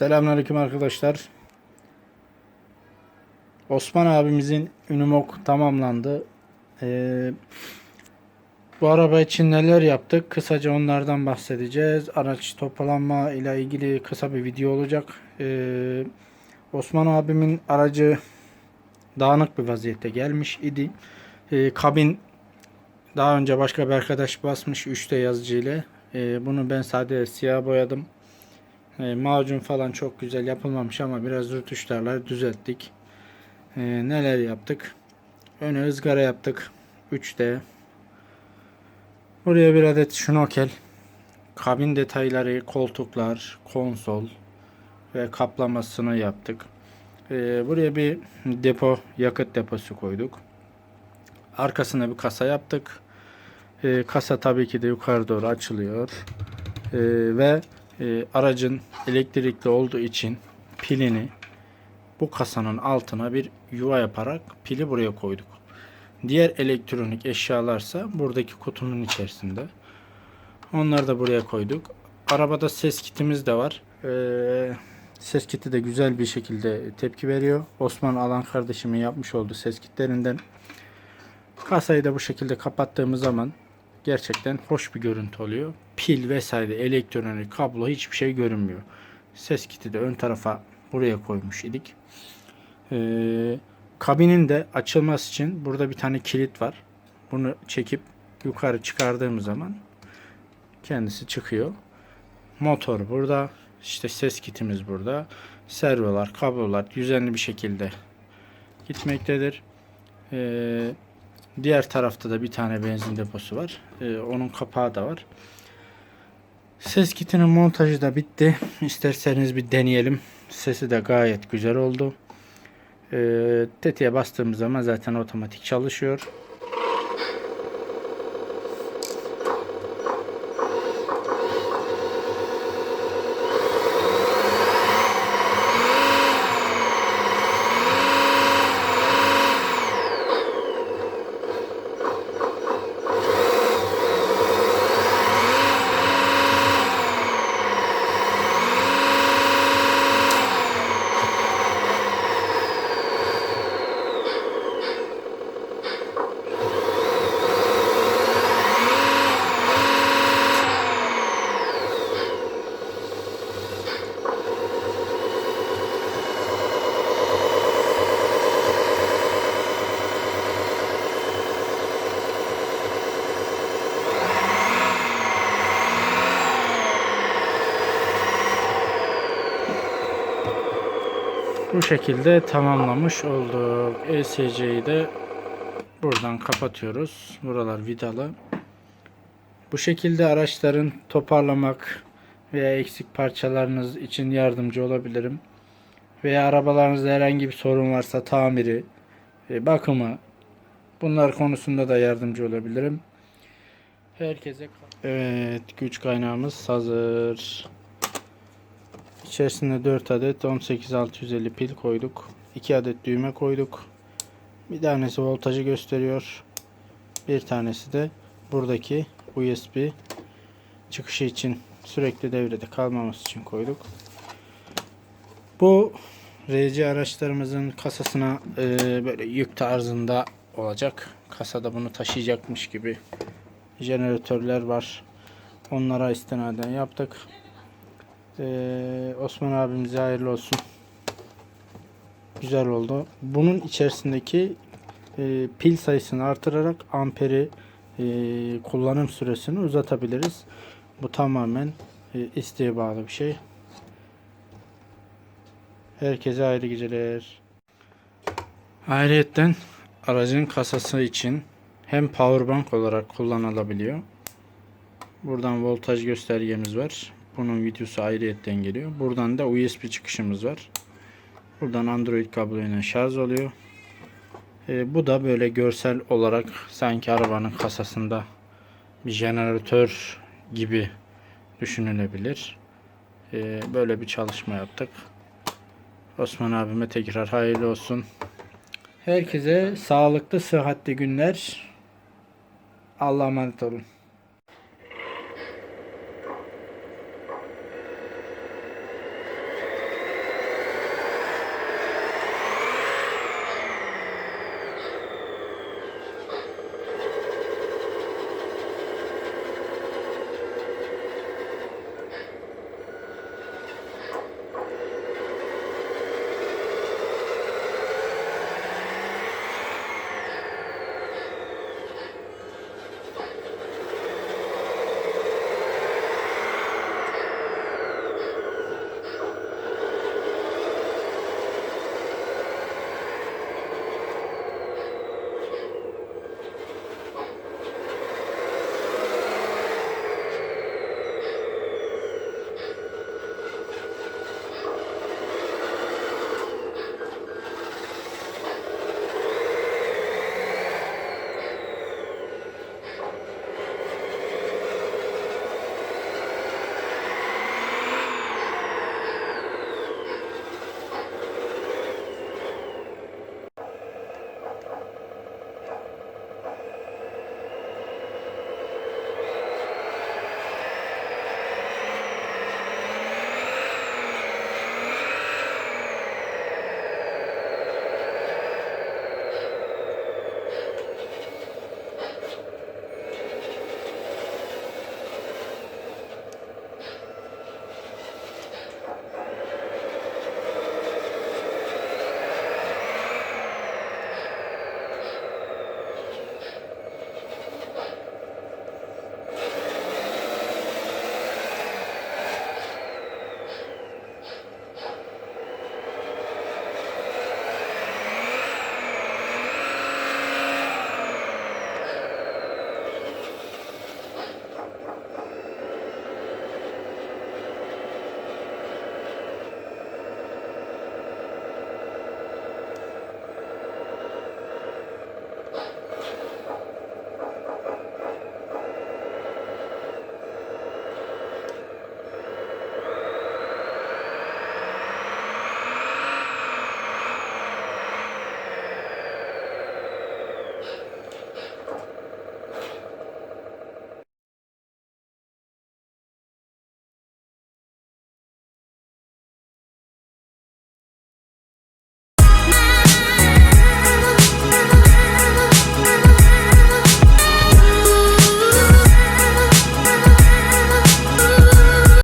Selamünaleyküm arkadaşlar. Osman abimizin Unimog tamamlandı. Ee, bu araba için neler yaptık? Kısaca onlardan bahsedeceğiz. Araç toparlanma ile ilgili kısa bir video olacak. Ee, Osman abimin aracı dağınık bir vaziyette gelmiş idi. Ee, kabin daha önce başka bir arkadaş basmış 3D yazıcı ile. Ee, bunu ben sadece siyah boyadım. E, macun falan çok güzel yapılmamış ama biraz rötuşlarla düzelttik. E, neler yaptık? Öne ızgara yaptık. 3D. Buraya bir adet şnokel. Kabin detayları, koltuklar, konsol ve kaplamasını yaptık. E, buraya bir depo, yakıt deposu koyduk. Arkasına bir kasa yaptık. E, kasa tabii ki de yukarı doğru açılıyor. E, ve e, aracın elektrikli olduğu için pilini bu kasanın altına bir yuva yaparak pili buraya koyduk. Diğer elektronik eşyalarsa buradaki kutunun içerisinde. Onları da buraya koyduk. Arabada ses kitimiz de var. Ee, ses kiti de güzel bir şekilde tepki veriyor. Osman Alan kardeşimin yapmış olduğu ses kitlerinden. Kasayı da bu şekilde kapattığımız zaman gerçekten hoş bir görüntü oluyor. Pil vesaire elektronik kablo hiçbir şey görünmüyor. Ses kiti de ön tarafa buraya koymuş idik. Ee, kabinin de açılması için burada bir tane kilit var. Bunu çekip yukarı çıkardığımız zaman kendisi çıkıyor. Motor burada. işte ses kitimiz burada. Servolar, kablolar düzenli bir şekilde gitmektedir. Ee, Diğer tarafta da bir tane benzin deposu var. Ee, onun kapağı da var. Ses kitinin montajı da bitti. İsterseniz bir deneyelim. Sesi de gayet güzel oldu. Ee, tetiğe bastığımız zaman zaten otomatik çalışıyor. Bu şekilde tamamlamış olduk. ESC'yi de buradan kapatıyoruz. Buralar vidalı. Bu şekilde araçların toparlamak veya eksik parçalarınız için yardımcı olabilirim. Veya arabalarınızda herhangi bir sorun varsa tamiri, e, bakımı bunlar konusunda da yardımcı olabilirim. Herkese Evet, güç kaynağımız hazır. İçerisine 4 adet 18650 pil koyduk. 2 adet düğme koyduk. Bir tanesi voltajı gösteriyor. Bir tanesi de buradaki USB çıkışı için sürekli devrede kalmaması için koyduk. Bu RC araçlarımızın kasasına e, böyle yük tarzında olacak. Kasada bunu taşıyacakmış gibi jeneratörler var. Onlara istinaden yaptık. Ee, Osman abimize hayırlı olsun. Güzel oldu. Bunun içerisindeki e, pil sayısını artırarak amperi e, kullanım süresini uzatabiliriz. Bu tamamen e, isteğe bağlı bir şey. Herkese hayırlı geceler. Ayrıyetten aracın kasası için hem powerbank olarak kullanılabiliyor. Buradan voltaj göstergemiz var. Bunun videosu ayrıyetten geliyor. Buradan da USB çıkışımız var. Buradan Android kabloyla şarj oluyor. E, bu da böyle görsel olarak sanki arabanın kasasında bir jeneratör gibi düşünülebilir. E, böyle bir çalışma yaptık. Osman abime tekrar hayırlı olsun. Herkese sağlıklı, sıhhatli günler. Allah'a emanet olun.